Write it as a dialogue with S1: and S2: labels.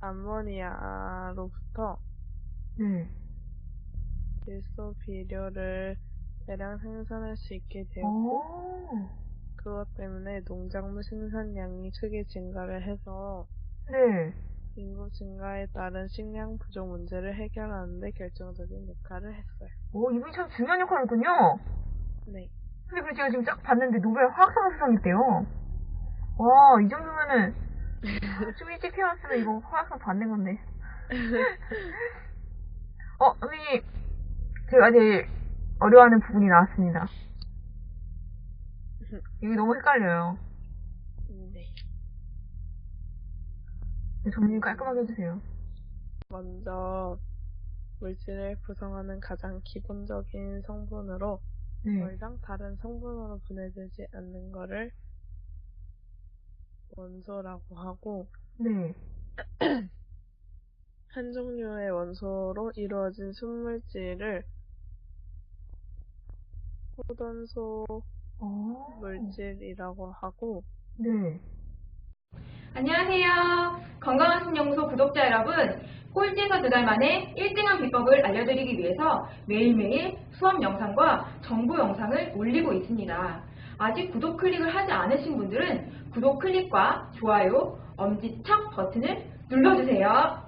S1: 암모니아로부터
S2: 네.
S1: 질소 비료를 대량 생산할 수 있게 되었고
S2: 오.
S1: 그것 때문에 농작물 생산량이 크게 증가를 해서
S2: 네.
S1: 인구 증가에 따른 식량 부족 문제를 해결하는 데 결정적인 역할을 했어요.
S2: 오, 이분이 참 중요한 역할을 했군요.
S1: 네.
S2: 근데 그 제가 지금 쫙 봤는데 노벨 화학상 수상했대요. 와, 이 정도면은 좀 일찍 태어났으면 이거 화학상 받는 건데. 어, 선생님, 제가 제일 어려워하는 부분이 나왔습니다. 이게 너무 헷갈려요.
S1: 네.
S2: 정리 깔끔하게 해주세요.
S1: 먼저 물질을 구성하는 가장 기본적인 성분으로 더
S2: 네.
S1: 이상 다른 성분으로 분해되지 않는 것을 원소라고 하고
S2: 네.
S1: 한 종류의 원소로 이루어진 순물질을 호전소
S2: 어.
S1: 물질이라고 하고
S2: 네.
S3: 안녕하세요. 건강한 신연구소 구독자 여러분. 꼴찌에서 두 달 만에 1등한 비법을 알려드리기 위해서 매일매일 수업 영상과 정보 영상을 올리고 있습니다. 아직 구독 클릭을 하지 않으신 분들은 구독 클릭과 좋아요, 엄지척 버튼을 눌러주세요.